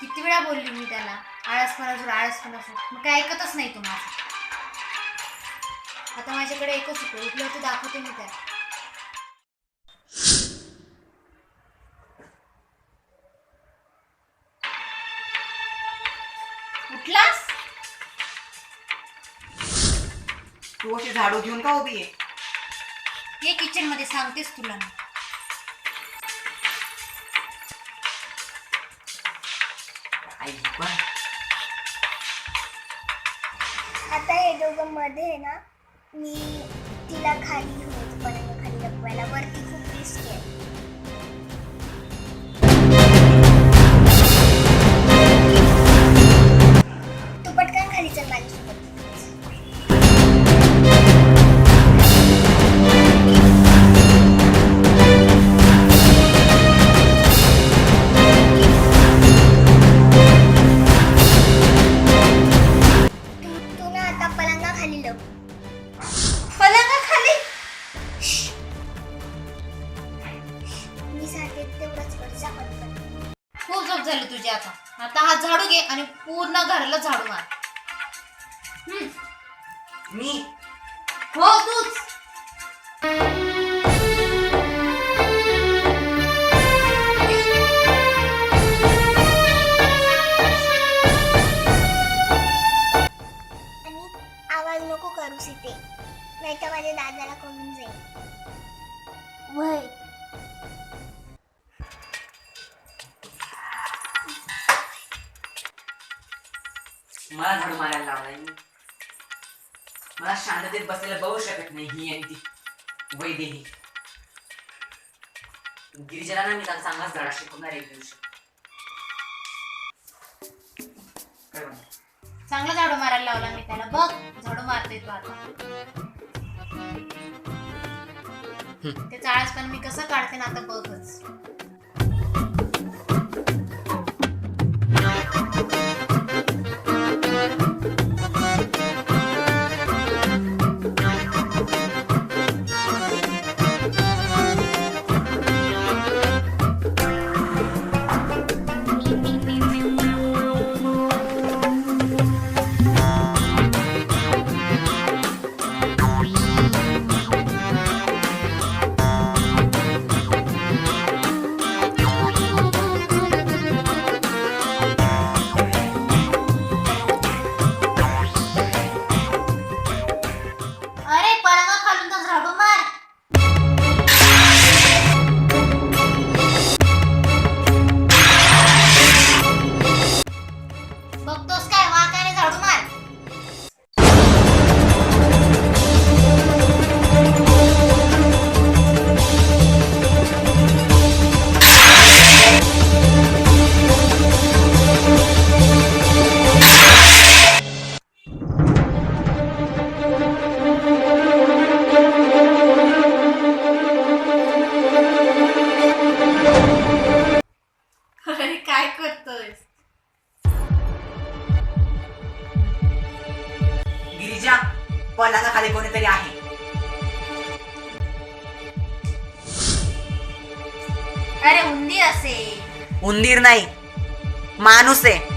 किती वेळा बोलली मी त्याला? आळसपणा सोड आळसपणा सोड मग काय ऐकतच नाही तो माझं. आता माझ्याकडे एकच उपाय उठलं होतं दाखवते मी त्याला. उठलास? तू अशी झाडू घेऊन का उभी आहे? ये किचनमध्ये सांगतेस तुला मी. आई पण आता हे दोघं मध्ये आहे ना मी तिला खाली होत खाली लपवायला वरती खूप रिस्क आहे. झाली तुझी आता. आता हा झाडू घे आणि पूर्ण घराला झाडू मार. हम्म. मी? हो तूच. मला झाडू मारायला लावलाय. मी मला शांततेत बसायला बघू शकत नाही ही आणि ती वैदेही. गिरिजला ना मी त्याला चांगलाच धडा शिकवणार एक दिवशी. काय म्हणते? चांगला झाडू मारायला लावला मी त्याला. बघ झाडू मारते तू आता. ते चाळस पण मी कसं काढते ना आता बघच. पलंगा खाली कोणीतरी आहे. अरे उंदी असे. उंदीर नाही माणूस आहे.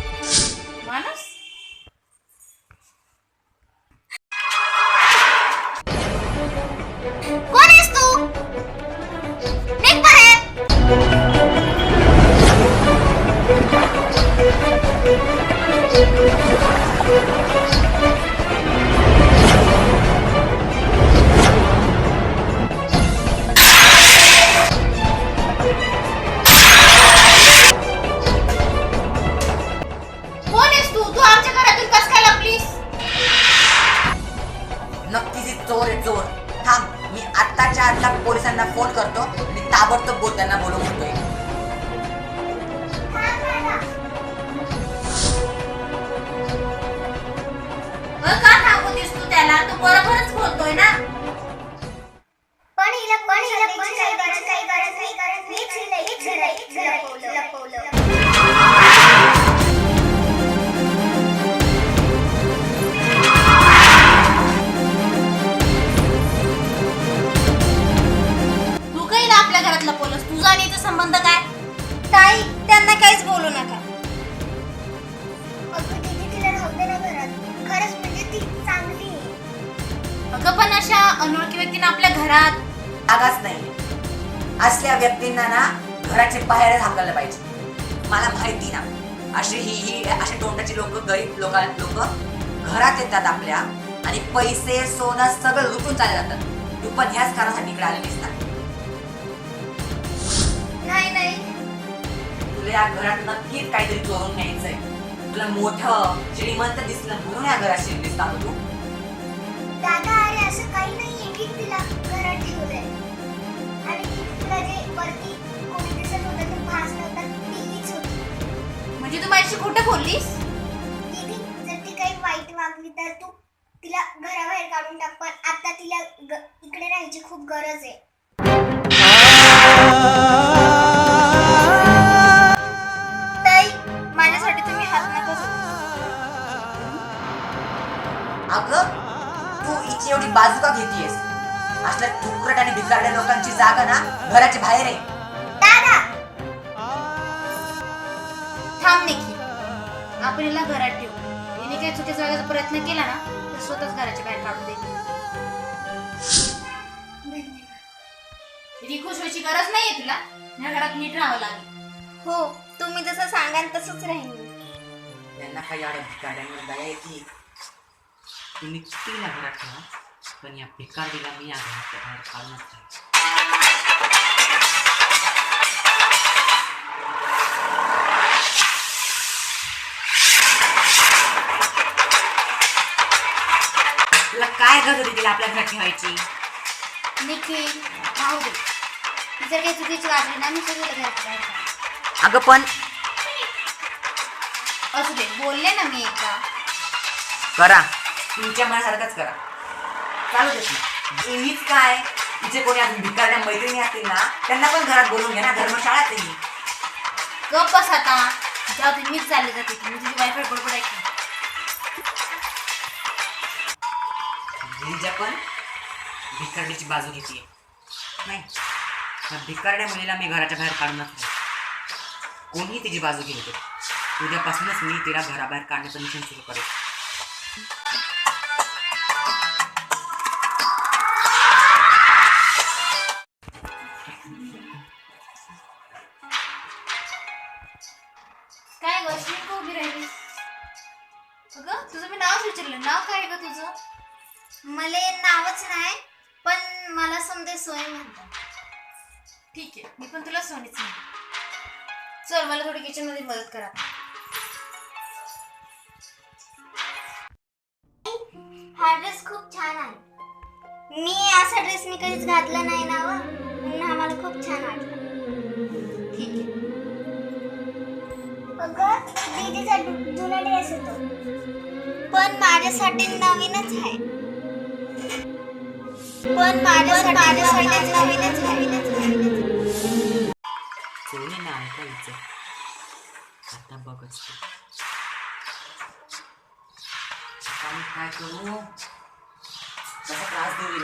त्यांना बोलू म्हणतोय का त्याला बरोबरच बोलतोय ना पण हिला पण हिला पण काही गरज काही गरज नाही गरज मीच लपवलं लपवलं अनोळखी व्यक्तीने आपल्या घरात जागाच नाही. असल्या व्यक्तींना ना घराचे बाहेर हाकललं पाहिजे. मला माहिती ना अशी ही ही असे तोंडाची लोक गरीब लोक लोक घरात येतात आपल्या आणि पैसे सोनं सगळं लुटून चालले जातात. तू पण ह्याच कारणासाठी इकडे आलेलीस ना नाही नाही. तुला या घरात नक्कीच काहीतरी चोरून न्यायचंय तुला मोठं श्रीमंत दिसलं म्हणून या घरात शिरलीस का तू? दादा अरे असं काही नाहीये. मी तिला घरात ठेवलंय. आणि तुला जे वरती कोणी दिसत होतं ते भास नव्हता तीच होती. म्हणजे तू माझ्याशी खोटं बोललीस? दीदी जर ती काही वाईट वागली तर तू तिला घराबाहेर काढून टाक. पण आता तिला ग- इकडे राहायची खूप गरज आहे. जागा ना घराच्या बाहेर आहे. दादा! थांब निखिल. आपण हिला घरात ठेवू. हिने काही चुकीचा वागायचा प्रयत्न केला ना तर स्वतःच घराच्या बाहेर काढून दे. रिखुश व्हायची गरज नाहीये तुला. या घरात नीट राहावं लागेल. हो तुम्ही जसं सांगाल तसंच राहीन मी. त्यांना काही एवढ्या भिकारड्यांवर दया येते. तुम्ही किती घरात ठेवा पण या भिकारडीला मी या घराच्या बाहेर काढूनच. तुला काय गरज होती तिला आपल्या घरात ठेवायची? निखिल राहू दे. ती जर काही चुकीची वागली ना मी बाहेर काढेन. अगं पण असू दे बोलले ना मी एकदा. करा. तुमच्या मनासारखंच करा. चालू नाही मीच काय? तिचे कोणी अजून भिकारड्या मैत्रिणी असतील ना त्यांना पण घरात बोलून घ्या ना धर्मशाळात आहे गप बस आता. जाऊ दे मीच चालले जाते. मी तुझी वायफाय बडबड ऐकते. गिरिजा पण भिकारडीची बाजू घेते नाही त्या भिकारड्या मुलीला मी घराच्या बाहेर काढूनच नाही कोणीही तिची बाजू घेते उद्यापासूनच मी तिला घराबाहेर काढण्याचं मिशन सुरू करेल. काय ग अश्विन का उभी राहिली अगं तुझं मी नाव विचारलं. नाव काय ग तुझं? मला नावच नाही पण मला समजा सोय म्हणतात. ठीक आहे मी पण तुला सोनीच म्हणते. चल मला थोडी किचनमध्ये मदत करा. हा ड्रेस खूप छान आहे. मी असा ड्रेस मी कधीच घातला नाही ना. म्हणून हा मला खूप छान वाटला. अगं दीदीचा जुना ड्रेस होतो. पण माझ्यासाठी नवीनच आहे. पण माझ्यासाठी माझ्यासाठी नवीनच आहे. सोनी ना ऐकायचं आता बघच काय करू? कसा त्रास देऊ